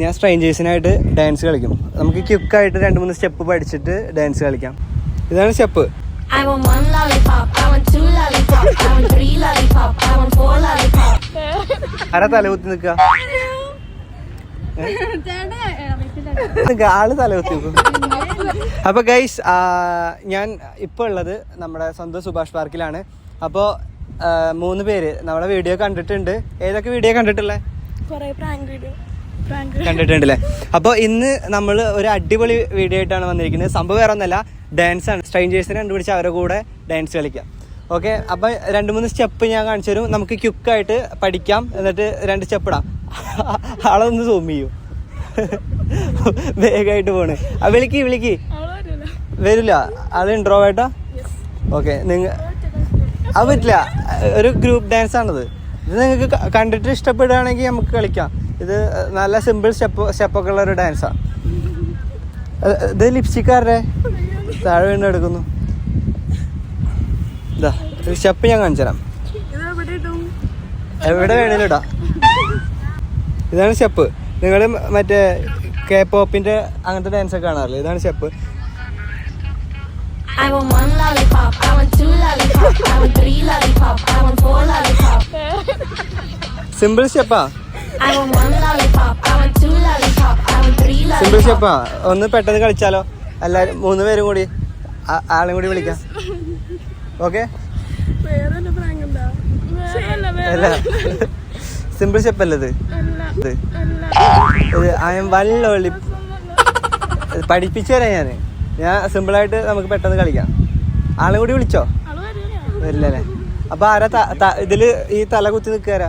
ഞാൻ സ്ട്രേഞ്ചേഴ്സിനായിട്ട് ഡാൻസ് കളിക്കും. നമുക്ക് ക്യുക്കായിട്ട് രണ്ട് മൂന്ന് സ്റ്റെപ്പ് പഠിച്ചിട്ട് ഡാൻസ് കളിക്കാം. ഇതാണ് സ്റ്റെപ്പ്. ആരാ തലകുത്തി നിൽക്കുക? നിക്ക, ആൾ തലകുത്തി നിൽക്കും. അപ്പൊ ഗൈസ് ഞാൻ ഇപ്പൊ ഉള്ളത് നമ്മുടെ സ്വന്തം സുഭാഷ് പാർക്കിലാണ്. അപ്പോൾ മൂന്ന് പേര് നമ്മളെ വീഡിയോ കണ്ടിട്ടുണ്ട്. ഏതൊക്കെ വീഡിയോ കണ്ടിട്ടുള്ളേ? കുറേ പ്രാങ്ക് വീഡിയോ കണ്ടിട്ടുണ്ടല്ലേ? അപ്പോൾ ഇന്ന് നമ്മൾ ഒരു അടിപൊളി വീഡിയോ ആയിട്ടാണ് വന്നിരിക്കുന്നത്. സംഭവം വേറെ ഒന്നല്ല ഡാൻസ് ആണ്. സ്ട്രേഞ്ചേഴ്സിനെ കണ്ടുപിടിച്ച് അവരുടെ കൂടെ ഡാൻസ് കളിക്കാം. ഓക്കെ അപ്പം രണ്ട് മൂന്ന് സ്റ്റെപ്പ് ഞാൻ കാണിച്ചു തരും. നമുക്ക് ക്യുക്കായിട്ട് പഠിക്കാം. എന്നിട്ട് രണ്ട് സ്റ്റെപ്പ് ഇടാം. ആളൊന്ന് സൂം ചെയ്യൂ. വേഗമായിട്ട് പോണ്. ആ വിളിക്ക് വിളിക്ക്. വരില്ല. അത് ഇൻട്രോ ആയിട്ടോ? ഓക്കെ നിങ്ങൾ അത് പറ്റില്ല. ഒരു ഗ്രൂപ്പ് ഡാൻസ് ആണത്. ഇത് നിങ്ങൾക്ക് കണ്ടിട്ട് ഇഷ്ടപ്പെടുകയാണെങ്കിൽ നമുക്ക് കളിക്കാം. ഇത് നല്ല സിമ്പിൾ സ്റ്റെപ്പ് സ്റ്റെപ്പൊക്കെ ഉള്ള ഒരു ഡാൻസാണ് ഇത് ലിപ്സ്റ്റിക്കാരുടെ താഴെ വീണ്ടും എടുക്കുന്നു. ഇതാ സ്റ്റെപ്പ് ഞാൻ കാണിച്ചു തരാം. എവിടെ വേണേലും ഇടാം. ഇതാണ് സ്റ്റെപ്പ് നിങ്ങൾ മറ്റേ കെ പോപ്പിന്റെ അങ്ങനത്തെ ഡാൻസ് ഒക്കെ കാണാറില്ലേ? ഇതാണ് സ്റ്റെപ്പ്. സിമ്പിൾ സ്റ്റെപ്പാ I want one lollipop, I want two lollipop, I want three simple. സ്റ്റെപ്പാ. ഒന്ന് പെട്ടെന്ന് കളിച്ചാലോ? എല്ലാരും മൂന്ന് പേരും കൂടി. ആളും കൂടി വിളിക്കാം. ഓക്കെ? അല്ല. സിമ്പിൾ സ്റ്റെപ്പ് അല്ലത് ഐ എം വള്ളി പഠിപ്പിച്ചു തരാം ഞാൻ ഞാൻ സിമ്പിളായിട്ട് നമുക്ക് പെട്ടെന്ന് കളിക്കാം. ആളും കൂടി വിളിച്ചോ? വരില്ലേ വരില്ലല്ലേ അപ്പൊ ആരാ ഇതിൽ ഈ തല കുത്തി നിക്കാരാ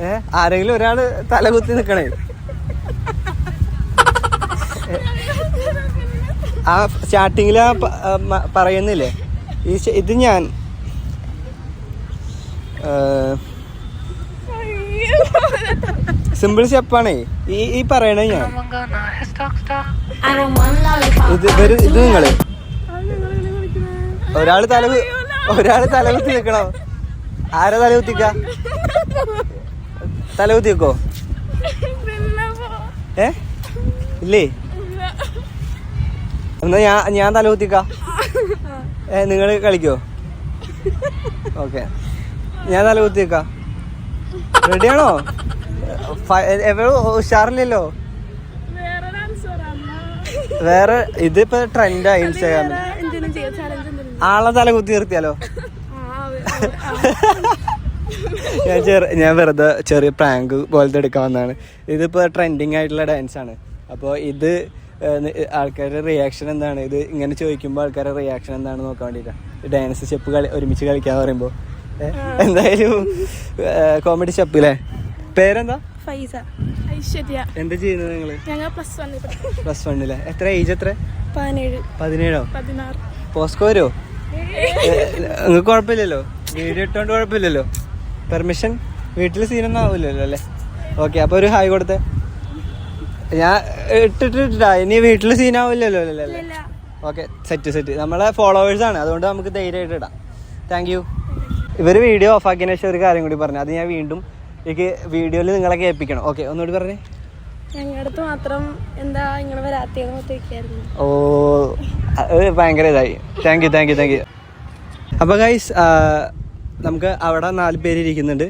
ഏ? ആരെങ്കിലും ഒരാൾ തലകുത്തി നിൽക്കണേ ആ സ്റ്റാർട്ടിങ്ങിൽ ആ പറയുന്നില്ലേ? ഈ ഇത് ഞാൻ. സിമ്പിൾ സ്റ്റെപ്പാണേ. ഈ ഈ പറയണേ ഞാൻ. ഇത് ഇവർ ഇത് നിങ്ങൾ. ഒരാൾ തല ഒരാൾ തലകുത്തി നിക്കണോ? ആരാ തലകുത്തിക്ക? തലകുത്തി വെക്കോ പിന്നെ ഏ? ഇല്ലേ. എന്നാ ഞാൻ ഞാൻ തലകുത്തിക്ക. ഏ നിങ്ങൾ കളിക്കോ? ഓക്കെ. ഞാൻ തലകുത്തി വെക്ക റെഡിയാണോ എവിടെ ഉഷാറില്ലല്ലോ? വേറെ ഇതിപ്പോ ട്രെൻഡായി ഇൻസ്റ്റാഗ്രാമിൽ ആളെ തല കുത്തി നിർത്തിയാലോ. ഞാൻ ചെറു ഞാൻ വെറുതെ ചെറിയ പ്രാങ്ക് പോലത്തെ എടുക്കാൻ വന്നതാണ്. ഇതിപ്പോൾ ട്രെൻഡിങ് ആയിട്ടുള്ള ഡാൻസ് ആണ്. അപ്പോൾ ഇത് ആൾക്കാരുടെ റിയാക്ഷൻ എന്താണ്? ഇത് ഇങ്ങനെ ചോദിക്കുമ്പോൾ ആൾക്കാരുടെ റിയാക്ഷൻ എന്താണ് നോക്കാൻ വേണ്ടിയിട്ടാണ് ഡാൻസ് സ്റ്റെപ്പ് കളി ഒരുമിച്ച് കളിക്കാൻ പറയുമ്പോൾ എന്തായാലും കോമഡി സ്റ്റെപ്പ് അല്ലേ പേരെന്താ? ഫൈസ. ഐശ്വര്യ. എന്താ ചെയ്യുന്നത് നിങ്ങൾ ഞങ്ങൾ പ്ലസ് വൺ പ്ലസ് വണ്ണിലെ എത്ര ഏജ് എത്ര? പതിനേഴ്. പതിനേഴോ? പതിനാറ്. പോസ്കോരോ നിങ്ങൾക്ക് കുഴപ്പമില്ലല്ലോ? വീഡിയോ ഇട്ടോണ്ട് കുഴപ്പമില്ലല്ലോ? പെർമിഷൻ വീട്ടിൽ സീനൊന്നും ആവില്ലല്ലോ അല്ലേ? ഓക്കെ അപ്പോൾ ഒരു ഹായ് കൊടുത്തേ. ഞാൻ ഇട്ടിട്ടിട്ടാ ഇനി വീട്ടിൽ സീൻ ആവില്ലല്ലോ അല്ലേ? ഓക്കെ സെറ്റ് സെറ്റ് നമ്മളെ ഫോളോവേഴ്സ് ആണ് അതുകൊണ്ട് നമുക്ക് ധൈര്യമായിട്ട് ഇടാം. താങ്ക് യു ഇവർ വീഡിയോ ഓഫ് ആക്കിയതിനു ശേഷം ഒരു കാര്യം കൂടി പറഞ്ഞു അത് ഞാൻ വീണ്ടും എനിക്ക് വീഡിയോയിൽ നിങ്ങളെ കേൾപ്പിക്കണം ഓക്കെ ഒന്നുകൂടി പറഞ്ഞേ. മാത്രം എന്താ ഇങ്ങനെ ഓ അത് ഭയങ്കര ഇതായി. Thank you thank you thank you അപ്പോൾ ഗൈസ് നമുക്ക് അവിടെ നാല് പേര് ഇരിക്കുന്നുണ്ട്.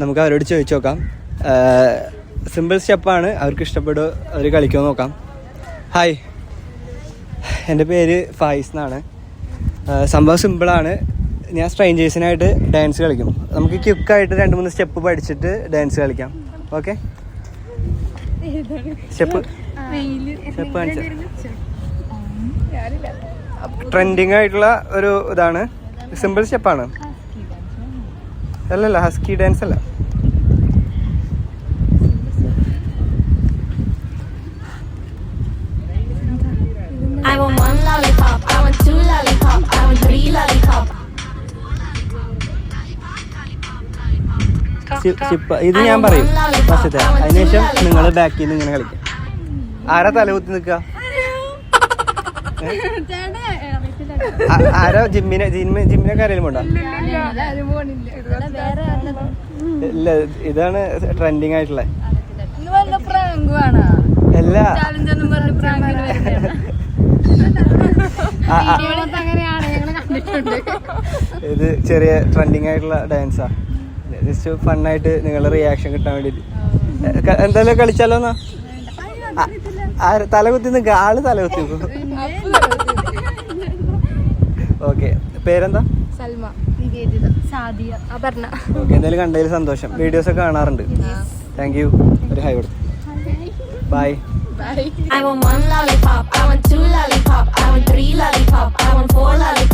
നമുക്ക് അവരോട് ചോദിച്ചു നോക്കാം. സിമ്പിൾ സ്റ്റെപ്പാണ് അവർക്ക് ഇഷ്ടപ്പെടുമോ അവർ കളിക്കുമോ നോക്കാം. ഹായ് എന്റെ പേര് ഫായിസ് എന്നാണ്. സംഭവം സിമ്പിളാണ് ഞാൻ സ്ട്രേഞ്ചേഴ്സിനായിട്ട് ഡാൻസ് കളിക്കും. നമുക്ക് ക്യുക്കായിട്ട് രണ്ട് മൂന്ന് സ്റ്റെപ്പ് പഠിച്ചിട്ട് ഡാൻസ് കളിക്കാം. ഓക്കെ സ്റ്റെപ്പ് സ്റ്റെപ്പ് കാണിച്ചു ട്രെൻഡിങ് ആയിട്ടുള്ള ഒരു ഇതാണ്. സിമ്പിൾ സ്റ്റെപ്പാണ് അല്ലല്ല ഹസ്കി ഡാൻസ് അല്ല I want one lollipop, I want two lollipop, I want three lollipop. Step ഇത് ഞാൻ പറയും ഫസ്റ്റത്തെ അതിനുശേഷം നിങ്ങൾ ബാക്കിൽ നിന്ന് ഇങ്ങനെ കളിക്കാം ആരാ തലകുത്തി നിൽക്കുക ആരാ ജിമ്മിനെ ജിമ്മിനെ ജിമ്മിനൊക്കെ ആരെങ്കിലും ഉണ്ടോ ഇല്ല ഇതാണ് ട്രെൻഡിങ് ആയിട്ടുള്ള. അല്ല. ഇത് ചെറിയ ട്രെൻഡിങ് ആയിട്ടുള്ള ഡാൻസാ ജസ്റ്റ് ഫണ്ണായിട്ട് നിങ്ങളുടെ റിയാക്ഷൻ കിട്ടാൻ വേണ്ടിട്ട്. എന്തായാലും കളിച്ചാലോ എന്നാ? ആ- ആര് തല കുത്തി നിൽക്കുക ആൾ തലകുത്തി ഓക്കെ പേരെന്താ? സൽമ. സാദിയ അപർണ ഓക്കെ എന്തായാലും കണ്ടതിൽ സന്തോഷം വീഡിയോസ് ഒക്കെ കാണാറുണ്ട് താങ്ക് യു ഒരു ഹൈ കൊടുത്തു bye I want one lollipop, I want two lollipop, I want three lollipop, I want four lollipop.